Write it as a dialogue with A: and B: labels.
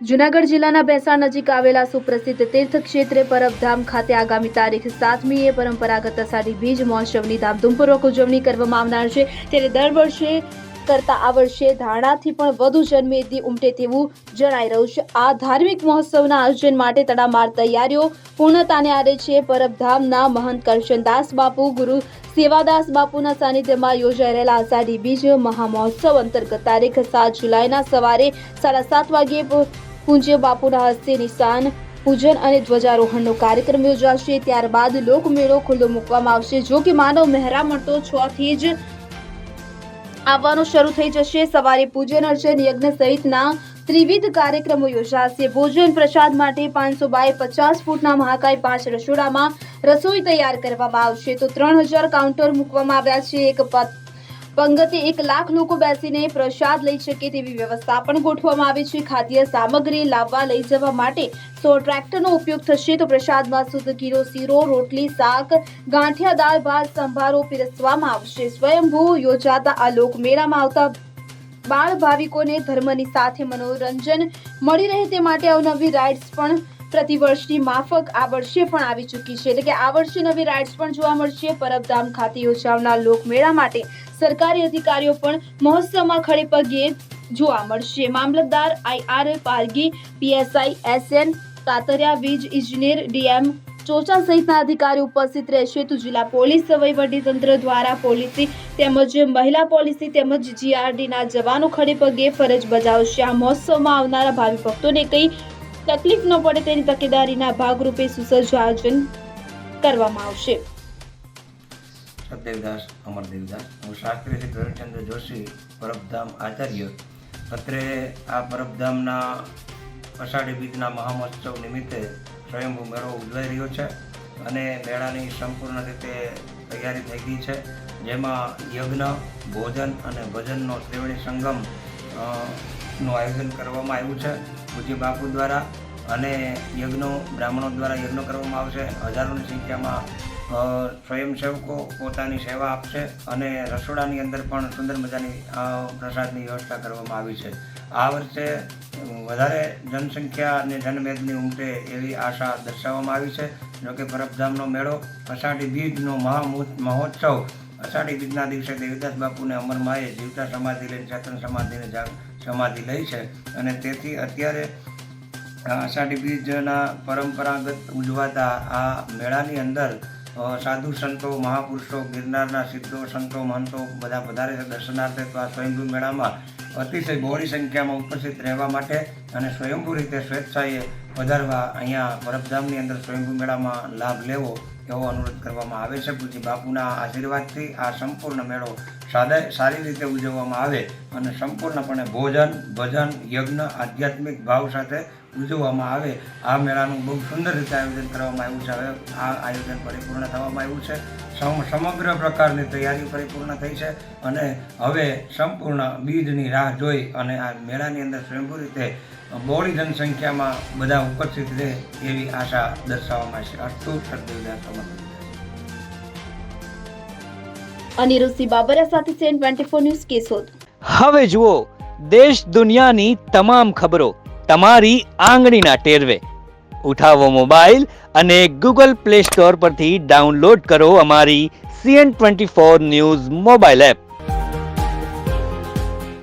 A: જુનાગઢ જિલ્લાના ભેસાણ નજીક આવેલા સુપ્રસિદ્ધ તીર્થ ક્ષેત્રે પરબધામ ખાતે આગામી તારીખ સાતમીએ પરંપરાગત અષાઢી બીજ મહોત્સવની ધામધૂમપૂર્વક ઉજવણી કરવામાં આવનાર છે. ત્યારે દર વર્ષે કરતા આ વર્ષે ધારણાથી પણ વધુ જન્મેદી ઉમટે તેવું જણાઈ રહ્યું છે. આ ધાર્મિક મહોત્સવના આયોજન માટે તડામાર તૈયારીઓ પૂર્ણતાને આરે છે. પરબધામના મહંત કરશનદાસ બાપુ, ગુરુ સેવાદાસ બાપુના સાનિધ્યમાં યોજાઈ રહેલા આષાઢી બીજ મહામહોત્સવ અંતર્ગત તારીખ સાત જુલાઈના સવારે સાડા સાત વાગ્યે પૂજ્ય બાપુના હસ્તે નિશાન, પૂજન અને ધ્વજારોહણનો કાર્યક્રમ યોજાશે. ત્યારબાદ લોકમેળો ખુલ્લો મૂકવામાં આવશે. જો કે માનવ મહેરામણ તો છ થી જ આવવાનું શરૂ થઈ જશે. સવારે પૂજન અર્ચન યજ્ઞ સહિતના ત્રિવિધ કાર્યક્રમો યોજાશે. ભોજન પ્રસાદ માટે પાંચસો બાય પચાસ ફૂટના મહાકાય પાંચ રસોડામાં રસોઈ તૈયાર કરવામાં આવશે. તો ત્રણ હજાર કાઉન્ટર મૂકવામાં આવ્યા છે. એક પંગતે એક લાખ લોકો બેસીને પ્રસાદ લઈ શકે તેવી વ્યવસ્થા પણ ગોઠવવામાં આવી છે. ખાદ્ય સામગ્રી લાવવા લઈ જવા માટે સો ટ્રેક્ટરનો ઉપયોગ થશે તો પ્રસાદમાં શુદ્ધ ગીરો શીરો, રોટલી, શાક, ગાંઠિયા દાળ, ભાત, સંભારો પીરસવામાં આવશે. સ્વયંભૂ યોજાતા આ લોકમેળામાં આવતા બાળ ભાવિકોને ધર્મની સાથે મનોરંજન મળી રહે તે માટે અવનવી રાઇડ્સ પણ પ્રતિવર્ષની માફક આ વર્ષે પણ આવી ચૂકી છે. એટલે કે આ વર્ષે નવી રાઇડ્સ પણ જોવા મળશે. પરબધામ ખાતે યોજાનાર લોકમેળા માટે સરકારી અધિકારીઓ પણ મહોત્સવમાં ખડે પગે જોવા મળશે. મામલતદાર I R Pargi, PSI SN Katariya વીજ ઇજનેર ડીએમ ચોચા સહિતના અધિકારીઓ ઉપસ્થિત રહેશે. તો જિલ્લા પોલીસ તંત્ર દ્વારા પોલીસી તેમજ મહિલા પોલીસી તેમજ જીઆરડીના જવાનો ખડે પગે ફરજ બજાવશે. આ મહોત્સવમાં આવનારા ભાવિ ભક્તોને કંઈ તકલીફ ન પડે તેની તકેદારીના ભાગરૂપે સુસજ્જ આયોજન કરવામાં આવશે.
B: સત્યદાસ અમરદેવદાસ હું શાસ્ત્રી શ્રી પ્રવીણચંદ્ર જોશી, પરબધામ આચાર્ય. અત્રે આ પરબધામના અષાઢી બીજના મહામહોત્સવ નિમિત્તે સ્વયંભૂ મેળો ઉજવાઈ રહ્યો છે અને મેળાની સંપૂર્ણ રીતે તૈયારી થઈ ગઈ છે. જેમાં યજ્ઞ, ભોજન અને ભજનનો ત્રિવેણી સંગમ નું આયોજન કરવામાં આવ્યું છે. પૂજ્ય બાપુ દ્વારા અને યજ્ઞો, બ્રાહ્મણો દ્વારા યજ્ઞ કરવામાં આવશે. હજારોની સંખ્યામાં સ્વયંસેવકો પોતાની સેવા આપશે અને રસોડાની અંદર પણ સુંદર મજાની પ્રસાદની વ્યવસ્થા કરવામાં આવી છે. આ વર્ષે વધારે જનસંખ્યા અને જનમેદની ઉમટે એવી આશા દર્શાવવામાં આવી છે. જોકે પરબધામનો મેળો અષાઢી બીજનો મહા મહોત્સવ અષાઢી બીજના દિવસે દેવીદાસ બાપુને અમરમાએ જીવતા સમાધિ લઈને, ચેતન સમાધિને સમાધિ લઈ છે. અને તેથી અત્યારે અષાઢી બીજના પરંપરાગત ઉજવાતા આ મેળાની અંદર સાધુ સંતો, મહાપુરુષો, ગિરનારના સિદ્ધો, સંતો, મહંતો બધા વધારે દર્શનાર્થે તો આ સ્વયંભૂ મેળામાં અતિશય બહોળી સંખ્યામાં ઉપસ્થિત રહેવા માટે અને સ્વયંભૂ રીતે સ્વેચ્છાએ વધારવા અહીંયા પરબધામની અંદર સ્વયંભૂ મેળામાં લાભ લેવો એવો અનુરોધ કરવામાં આવે છે. પૂજ્ય બાપુના આશીર્વાદથી આ સંપૂર્ણ મેળો સાદા સારી રીતે ઉજવવામાં આવે અને સંપૂર્ણપણે ભોજન, ભજન, યજ્ઞ, આધ્યાત્મિક ભાવ સાથે ઉજવવામાં આવે. આ મેળાનું બહુ સુંદર રીતે આયોજન કરવામાં આવ્યું છે. હવે આ આયોજન પરિપૂર્ણ થવામાં આવ્યું છે. સમ- સમગ્ર પ્રકારની તૈયારી પરિપૂર્ણ થઈ છે અને હવે સંપૂર્ણ બીજની રાહ જોઈ અને આ મેળાની અંદર સ્વયંભૂ રીતે બહોળી જનસંખ્યામાં બધા ઉપસ્થિત રહે એવી આશા દર્શાવવામાં છે. અસ્તુ સદદેવદાસ અમર
A: અનિરુદ્ધ બાબરા સાથે સેન ટ્વેન્ટી ફોર ન્યૂઝ કેશોદ
C: હવે જુઓ દેશ દુનિયાની તમામ ખબરો તમારી આંગળીના ટેરવે. ઉઠાવો મોબાઈલ અને ગૂગલ પ્લે સ્ટોર પરથી ડાઉનલોડ કરો અમારી CN twenty four news mobile app.